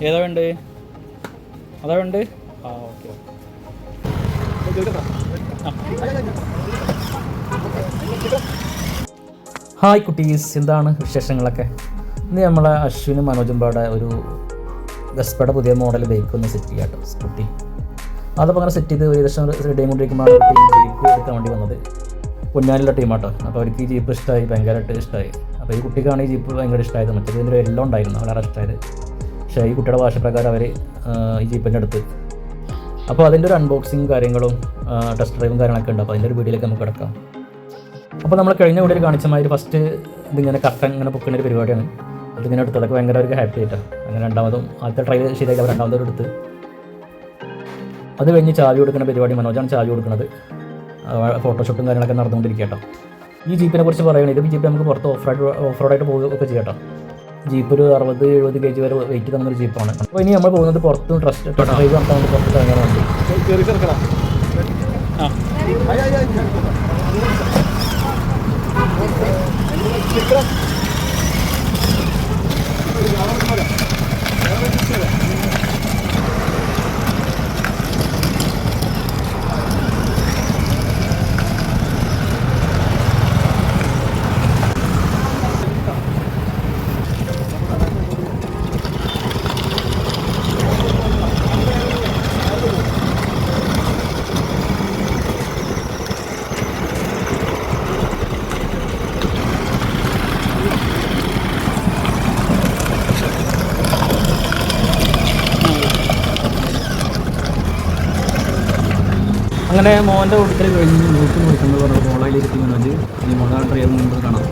ഏതാ വേണ്ടത് അതാ വേണ്ടത് ആ ഓക്കെ ഹായ് കുട്ടീസ് എന്താണ് വിശേഷങ്ങളൊക്കെ? ഇന്ന് നമ്മളെ അശ്വിനും മനോജും പാടെ ഒരു വെസ്പയുടെ പുതിയ മോഡൽ ബൈക്ക് ഒന്ന് സെറ്റ് ചെയ്യാം കേട്ടോ സ്കൂട്ടി അതപ്പോൾ അങ്ങനെ സെറ്റ് ചെയ്ത് ഏകദേശം റെഡി കൊണ്ടിരിക്കുമ്പോഴാണ് ജീപ്പ് എടുക്കാൻ വേണ്ടി വന്നത്. പൊന്നാനിലുള്ള ടീമാട്ടോ അപ്പോൾ അവർക്ക് ഈ ജീപ്പ് ഇഷ്ടമായി ഭയങ്കരമായിട്ട് ഇഷ്ടമായി അപ്പോൾ ഈ കുട്ടിക്കാണ് ഈ ജീപ്പ് ഭയങ്കര ഇഷ്ടമായത് മറ്റേത് ഇതിന്റെ എല്ലാം ഉണ്ടായിരുന്നു വളരെ ഇഷ്ടമായത് പക്ഷേ ഈ കുട്ടിയുടെ ഭാഷപ്രകാരം അവർ ഈ ജീപ്പിന്റെ അടുത്ത് അപ്പോൾ അതിന്റെ ഒരു അൺബോക്സിങ് കാര്യങ്ങളും ടെസ്റ്റ് ഡ്രൈവും കാര്യങ്ങളൊക്കെ ഉണ്ട്. അപ്പോൾ അതിന്റെ ഒരു വീഡിയോയിലേക്ക് നമുക്ക് കിടക്കാം. അപ്പോൾ നമ്മൾ കഴിഞ്ഞ വീഡിയോയിൽ കാണിച്ച മാതിരി ഫസ്റ്റ് ഇതിങ്ങനെ കട്ടൻ ഇങ്ങനെ പൊക്കുന്ന ഒരു പരിപാടിയാണ്. അതിങ്ങനെ എടുത്ത് അതൊക്കെ ഭയങ്കര ഒരു ഹാപ്പി ആയിട്ടാണ് അങ്ങനെ രണ്ടാമതും ആദ്യത്തെ ട്രൈ ശരിയാക്കി അവർ രണ്ടാമതും എടുത്ത്. അത് കഴിഞ്ഞ് ചാവി കൊടുക്കുന്ന പരിപാടി മനോജാണ് ചാവി കൊടുക്കുന്നത്. ഫോട്ടോഷൂട്ടും കാര്യങ്ങളൊക്കെ നടന്നുകൊണ്ടിരിക്കട്ടോ കേട്ടോ ഈ ജീപ്പിനെ കുറിച്ച് പറയുകയാണെങ്കിൽ ഇത് ജീപ്പ് നമുക്ക് പുറത്ത് ഓഫ് റോഡ് ഓഫ് റോഡായിട്ട് പോകുകയൊക്കെ ചെയ്യട്ടോ. ജീപ്പ് ഒരു അറുപത് എഴുപത് കെ ജി വരെ വെയിറ്റ് തന്നൊരു ജീപ്പാണ് അപ്പോൾ ഇനി നമ്മൾ പോകുന്നത് പുറത്തും ട്രസ്റ്റ് ഡ്രൈവ് നടത്താൻ പുറത്ത് ഇറങ്ങാൻ വേണ്ടി. അങ്ങനെ മോന്റെ കൂട്ടത്തിൽ കഴിഞ്ഞ് നോക്കി നോക്കുന്നത് പറഞ്ഞു മോളയിലിരുത്തി ഈ ഇനി മോളാണ് ഡ്രൈവർ മുമ്പ് കാണാം?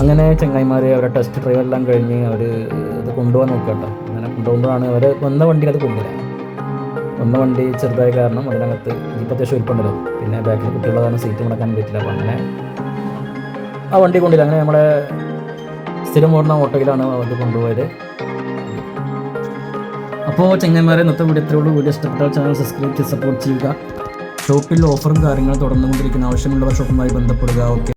അങ്ങനെ ചങ്ങായിമാർ അവരെ ടെസ്റ്റ് ഡ്രൈവ് എല്ലാം കഴിഞ്ഞ് അവർ ഇത് കൊണ്ടുപോകാൻ നോക്കുക കേട്ടോ. അങ്ങനെ കൊണ്ടുപോകുമ്പോഴാണ് അവർ വന്ന വണ്ടി അത് കൊണ്ടില്ല വന്ന വണ്ടി ചെറുതായ കാരണം അതിനകത്ത് ഇപ്പം അത്യാവശ്യം ഇരിപ്പുണ്ടല്ലോ പിന്നെ ബാക്കിൽ കുട്ടികളുടെ കാരണം സീറ്റ് മുടക്കാൻ പറ്റില്ല. അപ്പോൾ അങ്ങനെ ആ വണ്ടി കൊണ്ടില്ല അങ്ങനെ നമ്മളെ സ്ഥിരം ഓടുന്ന ഓട്ടോയിലാണ് അത് കൊണ്ടുപോയത്. അപ്പോൾ ചെങ്ങന്മാരെ ഇന്നത്തെ വീഡിയോ ഇത്രയുള്ളൂ വീഡിയോ ഇഷ്ടപ്പെട്ടാൽ ചാനൽ സബ്സ്ക്രൈബ് ചെയ്ത് സപ്പോർട്ട് ചെയ്യുക. ഷോപ്പിൽ ഓഫറും കാര്യങ്ങളും തുടർന്നുകൊണ്ടിരിക്കുന്ന ആവശ്യമുള്ളവർ ഷോപ്പുമായി ബന്ധപ്പെടുക. ഓക്കെ.